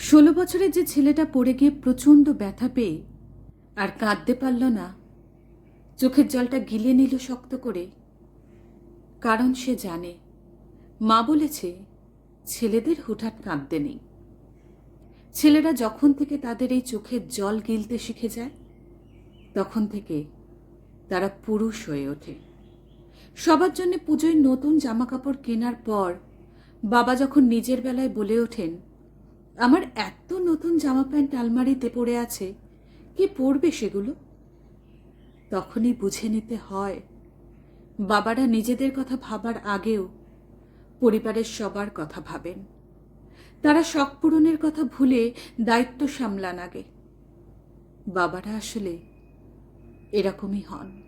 ষোলো বছরের যে ছেলেটা পড়ে গিয়ে প্রচণ্ড ব্যথা পেয়ে আর কাঁদতে পারল না, চোখের জলটা গিলে নিল শক্ত করে। কারণ সে জানে, মা বলেছে, ছেলেদের হুটহাট কাঁদতে নেই। ছেলেরা যখন থেকে তাদের এই চোখের জল গিলতে শিখে যায়, তখন থেকে তারা পুরুষ হয়ে ওঠে। সবার জন্য পুজোয় নতুন জামাকাপড় কেনার পর বাবা যখন নিজের বেলায় বলে ওঠেন আমার এত নতুন জামা প্যান্ট আলমারিতে পড়ে আছে, কে পরবে সেগুলো? তখনই বুঝে নিতে হয়, বাবারা নিজেদের কথা ভাবার আগেও পরিবারের সবার কথা ভাবেন। তারা শখ পূরণের কথা ভুলে দায়িত্ব সামলান আগে। বাবারা আসলে এরকমই হন।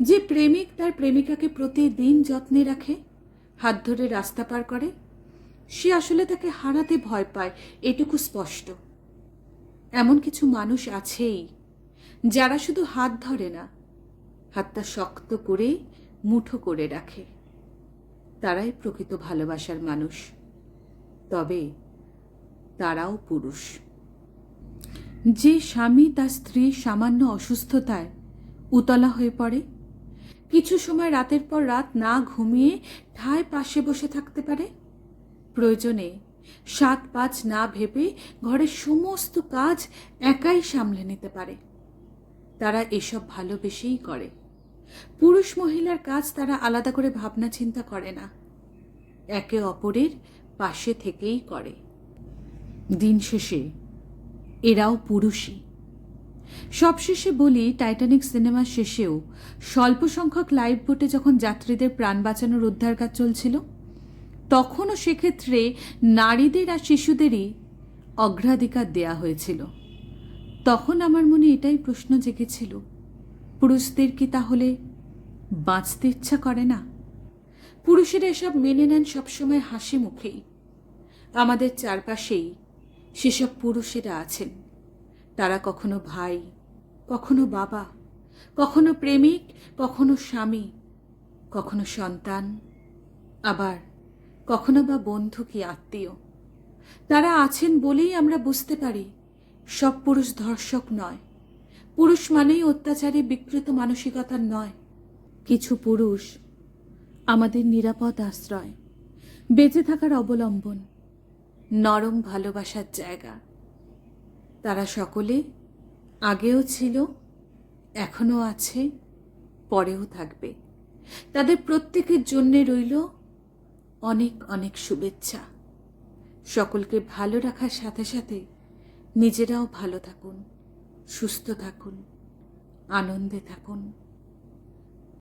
যে প্রেমিক তার প্রেমিকাকে প্রতিদিন যত্নে রাখে, হাত ধরে রাস্তা পার করে সে আসলে তাকে হারাতে ভয় পায়, এটুকু স্পষ্ট। এমন কিছু মানুষ আছেই, যারা শুধু হাত ধরে না, হাতটা শক্ত করে মুঠো করে রাখে। তারাই প্রকৃত ভালোবাসার মানুষ। তবে তারাও পুরুষ। যে স্বামী তার স্ত্রীর সামান্য অসুস্থতায় উতলা হয়ে পড়ে, কিছু সময় রাতের পর রাত না ঘুমিয়ে ঠায় পাশে বসে থাকতে পারে প্রয়োজনে সাত পাঁচ না ভেবে ঘরের সমস্ত কাজ একাই সামলে নিতে পারে। তারা এসব ভালোবেসেই করে। পুরুষ মহিলার কাজ তারা আলাদা করে ভাবনা চিন্তা করে না। একে অপরের পাশে থেকেই করে। দিন শেষে এরাও পুরুষই। সবশেষে বলি, টাইটানিক সিনেমা শেষেও স্বল্প সংখ্যক লাইভ বোটে যখন যাত্রীদের প্রাণ বাঁচানোর উদ্ধার কাজ চলছিল তখনও সেক্ষেত্রে নারীদের আর শিশুদেরই অগ্রাধিকার দেয়া হয়েছিল। তখন আমার মনে এটাই প্রশ্ন জেগেছিল, পুরুষদের কি তাহলে বাঁচতে ইচ্ছা করে না? পুরুষেরা এসব মেনে নেন সবসময় হাসি মুখেই আমাদের চারপাশেই সেসব পুরুষেরা আছেন। তারা কখনো ভাই, কখনো বাবা, কখনো প্রেমিক, কখনো স্বামী, কখনো সন্তান, আবার কখনো বা বন্ধু কি আত্মীয়? তারা আছেন বলেই আমরা বুঝতে পারি, সব পুরুষ ধর্ষক নয়। পুরুষ মানেই অত্যাচারী বিকৃত মানসিকতার নয়। কিছু পুরুষ আমাদের নিরাপদ আশ্রয়, বেঁচে থাকার অবলম্বন, নরম ভালোবাসার জায়গা। তারা সকলে আগেও ছিল, এখনও আছে, পরেও থাকবে। তাদের প্রত্যেকের জন্যে রইল অনেক অনেক শুভেচ্ছা। সকলকে ভালো রাখার সাথে সাথে নিজেরাও ভালো থাকুন, সুস্থ থাকুন, আনন্দে থাকুন।